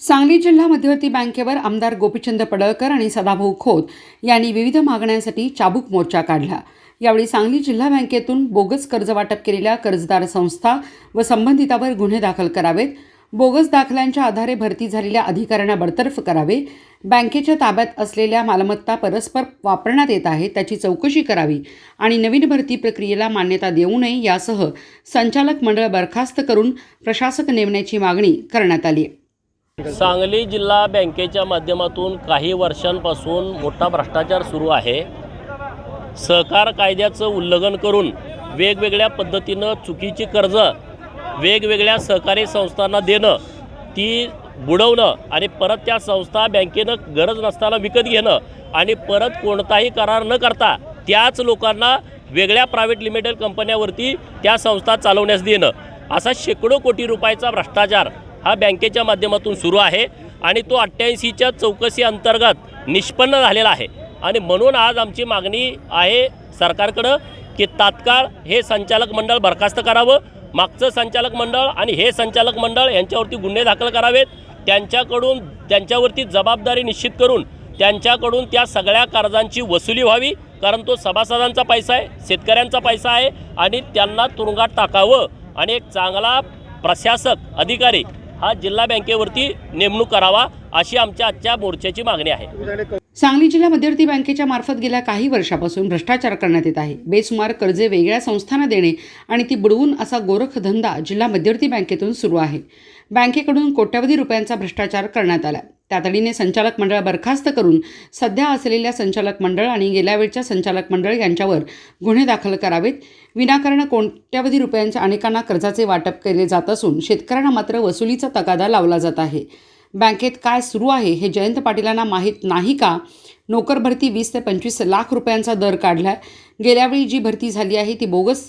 सांगली जिल्हा मध्यवर्ती बँकेवर आमदार गोपीचंद पडळकर आणि सदाभाऊ खोत यांनी विविध मागण्यांसाठी चाबूक मोर्चा काढला. यावेळी सांगली जिल्हा बँकेतून बोगस कर्ज वाटप केलेल्या कर्जदार संस्था व संबंधितावर गुन्हे दाखल करावेत. बोगस दाखल्यांच्या आधारे भरती झालेल्या अधिकाऱ्यांना बडतर्फ करावे. बँकेच्या ताब्यात असलेल्या मालमत्ता परस्पर वापरण्यात येत आहे त्याची चौकशी करावी आणि नवीन भरती प्रक्रियेला मान्यता देऊ नये यासह संचालक मंडळ बरखास्त करून प्रशासक नेमण्याची मागणी करण्यात आली सांगली जिल्हा बँकेच्या माध्यमातून काही वर्षांपासून मोठा भ्रष्टाचार सुरू आहे. सहकार कायद्याचं उल्लंघन करून वेगवेगळ्या पद्धतीनं चुकीची कर्ज वेगवेगळ्या सहकारी संस्थांना देणं ती बुडवणं आणि परत त्या संस्था बँकेनं गरज नसताना विकत घेणं आणि परत कोणताही करार न करता त्याच लोकांना वेगळ्या प्रायव्हेट लिमिटेड कंपन्यावरती त्या संस्था चालवण्यास देणं. असा शेकडो कोटी रुपयाचा भ्रष्टाचार हा बँकेच्या माध्यमातून सुरू आहे आणि तो अठ्ठ्याऐंशीच्या चौकशी अंतर्गत निष्पन्न झालेला आहे. आणि म्हणून आज आमची मागणी आहे सरकारकडं की तात्काळ हे संचालक मंडळ बरखास्त करावं. मागचं संचालक मंडळ आणि हे संचालक मंडळ यांच्यावरती गुन्हे दाखल करावेत. त्यांच्याकडून त्यांच्यावरती जबाबदारी निश्चित करून त्यांच्याकडून त्या सगळ्या कर्जांची वसुली व्हावी. कारण तो सभासदांचा पैसा आहे शेतकऱ्यांचा पैसा आहे आणि त्यांना तुरुंगात टाकावं. आणि एक चांगला प्रशासक अधिकारी हा जिल्हा बँकेवरती नेमणूक करावा अशी आमच्या आजच्या मोर्चाची मागणी आहे. सांगली जिल्हा मध्यवर्ती बँकेच्या मार्फत गेल्या काही वर्षापासून भ्रष्टाचार करण्यात येत आहे. बेसुमार कर्जे वेगळ्या संस्थांना देणे आणि ती बुडवून असा गोरखधंदा जिल्हा मध्यवर्ती बँकेतून सुरू आहे. बँकेकडून कोट्यवधी रुपयांचा भ्रष्टाचार करण्यात आला. तातडीने संचालक मंडळ बरखास्त करून सध्या असलेल्या संचालक मंडळ आणि गेल्या वेळच्या संचालक मंडळ यांच्यावर गुन्हे दाखल करावेत. विनाकारण कोट्यावधी रुपयांच्या अनेकांना कर्जाचे वाटप केले जात असून शेतकऱ्यांना मात्र वसुलीचा तगादा लावला जात आहे. बँकेत काय सुरू आहे हे जयंत पाटीलांना माहीत नाही का? नोकर भरती वीस ते पंचवीस लाख रुपयांचा दर काढला आहे गेल्यावेळी जी भरती झाली आहे ती बोगस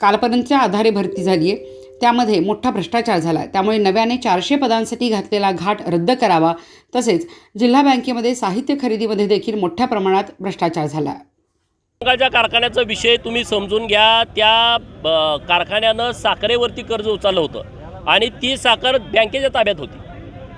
कालपर्यंतच्या आधारे भरती झाली आहे त्यामध्ये मोठा भ्रष्टाचार झाला. आहे त्यामुळे नव्याने चारशे पदांसाठी घातलेला घाट रद्द करावा. तसेच जिल्हा बँकेमध्ये साहित्य खरेदीमध्ये देखील मोठ्या प्रमाणात भ्रष्टाचार झाला. आहे कारखान्याचा विषय तुम्ही समजून घ्या. त्या ब- कारखान्यानं साखरेवरती कर्ज उचललं होतं आणि ती साखर बँकेच्या ताब्यात होती.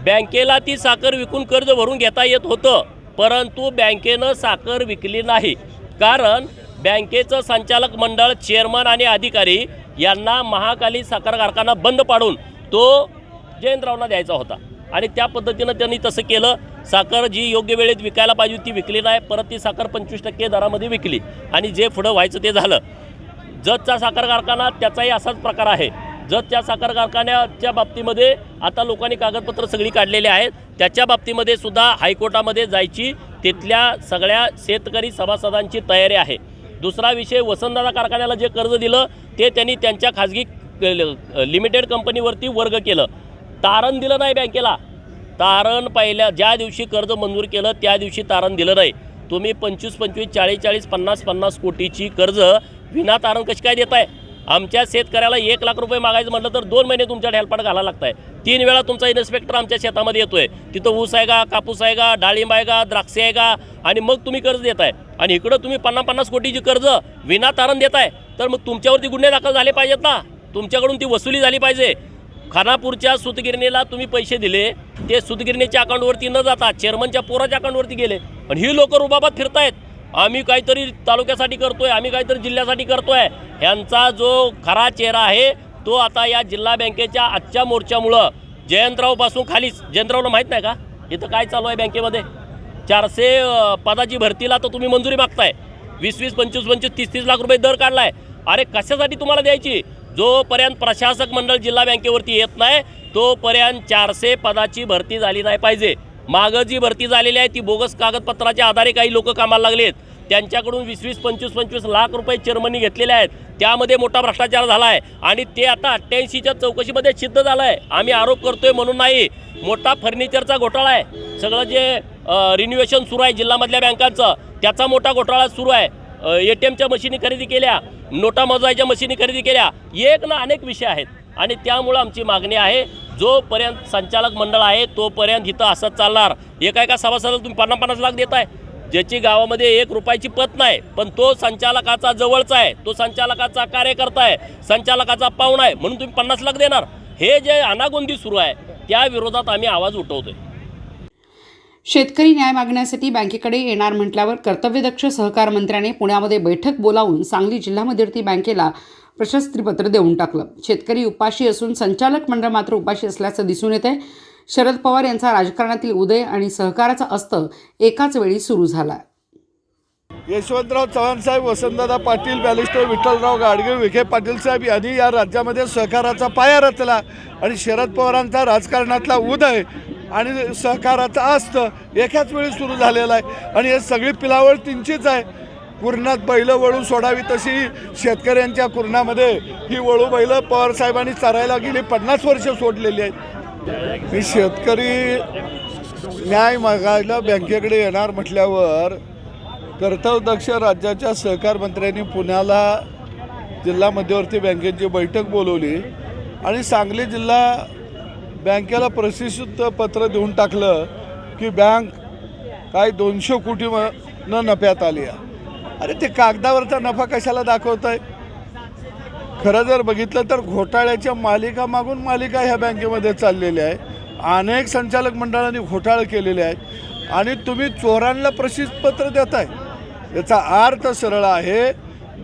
बँकेला ती साखर विकून कर्ज भरून घेता येत होतं परंतु बँकेनं साखर विकली नाही. कारण बँकेचं संचालक मंडळ चेअरमन आणि अधिकारी यांना महाकाली साखर कारखाना बंद पाडून तो जयंतरावना द्यायचा होता. आणि त्या पद्धतीनं त्यांनी तसं केलं. साखर जी योग्य वेळेत विकायला पाहिजे ती विकली नाही. परत ती साखर पंचवीस टक्के दरामध्ये विकली. आणि जे पुढं व्हायचं ते झालं. जतचा साखर कारखाना त्याचाही असाच प्रकार आहे. जतच्या साखर कारखान्याच्या बाबतीमध्ये आता लोकांनी कागदपत्र सगळी काढलेली आहेत. त्याच्या बाबतीमध्ये सुद्धा हायकोर्टामध्ये जायची तिथल्या सगळ्या शेतकरी सभासदांची तयारी आहे. दुसरा विषय वसंतदादा कारखान्याला जे कर्ज दिलं ते त्यांनी त्यांच्या खाजगी लिमिटेड कंपनीवरती वर्ग केलं. तारण दिलं नाही बँकेला. तारण पहिल्या ज्या दिवशी कर्ज मंजूर केलं त्या दिवशी तारण दिलं नाही. तुम्ही पंचवीस पंचवीस चाळीस चाळीस पन्नास पन्नास कोटीची कर्ज विना तारण कशी काय देताय? आमच्या शेतकऱ्याला एक लाख रुपये मागायचं म्हटलं तर दोन महिने तुमच्या ढेलपाट घालायला लागताय. तीन वेळा तुमचा इन्स्पेक्टर आमच्या शेतामध्ये येतोय. तिथं ऊस आहे का कापूस आहे का डाळिंब आहे का द्राक्षे आहे का आणि मग तुम्ही कर्ज देताय. आणि इकडं तुम्ही पन्नास पन्नास कोटीची कर्ज विना तारण देताय. तर मग तुमच्यावरती गुन्हे दाखल झाले पाहिजेत ना. तुमच्याकडून ती वसुली झाली पाहिजे. खानापूरच्या सुतगिरणीला तुम्ही पैसे दिले. ते सुतगिरणीच्या अकाउंटवरती न जाता चेअरमनच्या पोराच्या अकाउंटवरती गेले. पण ही लोक रुबाबात फिरतायत. आम्ही काहीतरी तालुक्यासाठी करतोय आम्ही काहीतरी जिल्ह्यासाठी करतोय. ह्यांचा जो खरा चेहरा आहे तो आता या जिल्हा बँकेच्या आजच्या मोर्चामुळं जयंतरावपासून खालीच. जयंतरावला माहीत नाही का? इथं काय चालू आहे बँकेमध्ये? चारशे पदाची भरतीला तर तुम्ही मंजुरी मागताय. वीस वीस पंचवीस पंचवीस तीस तीस लाख रुपये दर काढलाय. अरे कशासाठी तुम्हाला द्यायची? जोपर्यंत प्रशासक मंडळ जिल्हा बँकेवरती येत नाही तोपर्यंत चारशे पदाची भरती झाली नाही पाहिजे. मागं जी भरती झालेली आहे ती बोगस कागदपत्राच्या आधारे काही लोक कामाला लागलेत. त्यांच्याकडून वीस वीस पंचवीस पंचवीस लाख रुपये चेअरमनी घेतलेले आहेत. त्यामध्ये मोठा भ्रष्टाचार झाला आहे आणि ते आता अठ्ठ्याऐंशीच्या चौकशीमध्ये सिद्ध झालं आहे आम्ही आरोप करतोय म्हणून नाही. मोठा फर्निचरचा घोटाळा आहे. सगळं जे रिन्युएशन सुरू आहे जिल्ह्यामधल्या बँकांचं त्याचा मोठा घोटाळा सुरू आहे. ए टी एमच्या मशिनी खरेदी केल्या नोटा मोजायच्या मशिनी खरेदी केल्या. एक ना अनेक विषय आहेत. आणि त्यामुळं आमची मागणी आहे जोपर्यंत संचालक मंडळ आहे तोपर्यंत इथं असंच चालणार. एका एका सभासदाला तुम्ही पन्नास पन्नास लाख आहे ज्याची गावामध्ये एक रुपयाची पत नाही पण तो संचालकाचा जवळचा आहे तो संचालकाचा कार्यकर्ता आहे संचालकाचा पाहुणा आहे म्हणून तुम्ही पन्नास लाख देणार. हे जे अनागोंदी सुरू आहे त्या विरोधात आम्ही आवाज उठवतोय. शेतकरी न्याय मागण्यासाठी बँकेकडे येणार म्हटल्यावर कर्तव्यदक्ष सहकार मंत्र्याने पुण्यामध्ये बैठक बोलावून सांगली जिल्हा मध्यवर्ती बँकेला प्रशस्तीपत्र देऊन टाकलं. शेतकरी उपाशी असून संचालक मंडळ मात्र उपाशी असल्याचं दिसून येत आहे शरद पवार यांचा राजकारणातील उदय आणि सहकाराचा अस्त एकाच वेळी सुरू झाला. यशवंतराव चव्हाण साहेब वसंतदादा पाटील बॅलिस्टर विठ्ठलराव गाडगे विखे पाटील साहेब यांनी या राज्यामध्ये सहकाराचा पाया रचला आणि शरद पवारांचा राजकारणातला उदय आणि सहकाराचा अस्त एकाच वेळी सुरू झालेला आहे. आणि हे सगळी पिलावळ तिंचीच आहे. कुरणात बैलं वळू सोडावी तशी शेतकऱ्यांच्या कुरणामध्ये ही वळू बैलं पवार साहेबांनी चरायला गेली पन्नास वर्ष सोडलेली आहेत. मी शेतकरी न्याय मागायला बँकेकडे येणार म्हटल्यावर कर्तव्यदक्ष राज्याच्या सहकार मंत्र्यांनी पुण्याला जिल्हा मध्यवर्ती बँकेची बैठक बोलवली आणि सांगली जिल्हा बँकेला प्रसिद्ध पत्र देऊन टाकलं की बँक काय दोनशे कोटी न नफ्यात आली आहे. अरे ते कागदावरचा नफा कशाला दाखवत आहे खरं जर बघितलं तर घोटाळ्याच्या मालिका मागून मालिका ह्या बँकेमध्ये चाललेल्या आहे अनेक संचालक मंडळांनी घोटाळे केलेले आहेत. आणि तुम्ही चोरांना प्रसिद्ध देताय. याचा अर्थ सरळ आहे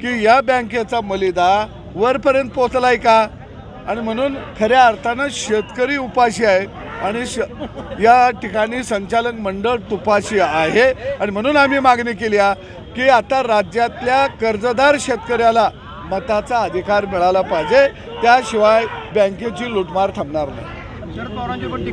की या बँकेचा मलिदा वरपर्यंत पोचलाय का? आणि म्हणून खऱ्या अर्थानं शेतकरी उपाशी आहे. आणि श या ठिकाणी संचालक मंडळ तुपाशी आहे. आणि म्हणून आम्ही मागणी केली आहे की आता राज्यातल्या कर्जदार शेतकऱ्याला मताचा अधिकार मिळाला पाहिजे. त्याशिवाय बँकेची लुटमार थांबणार नाही.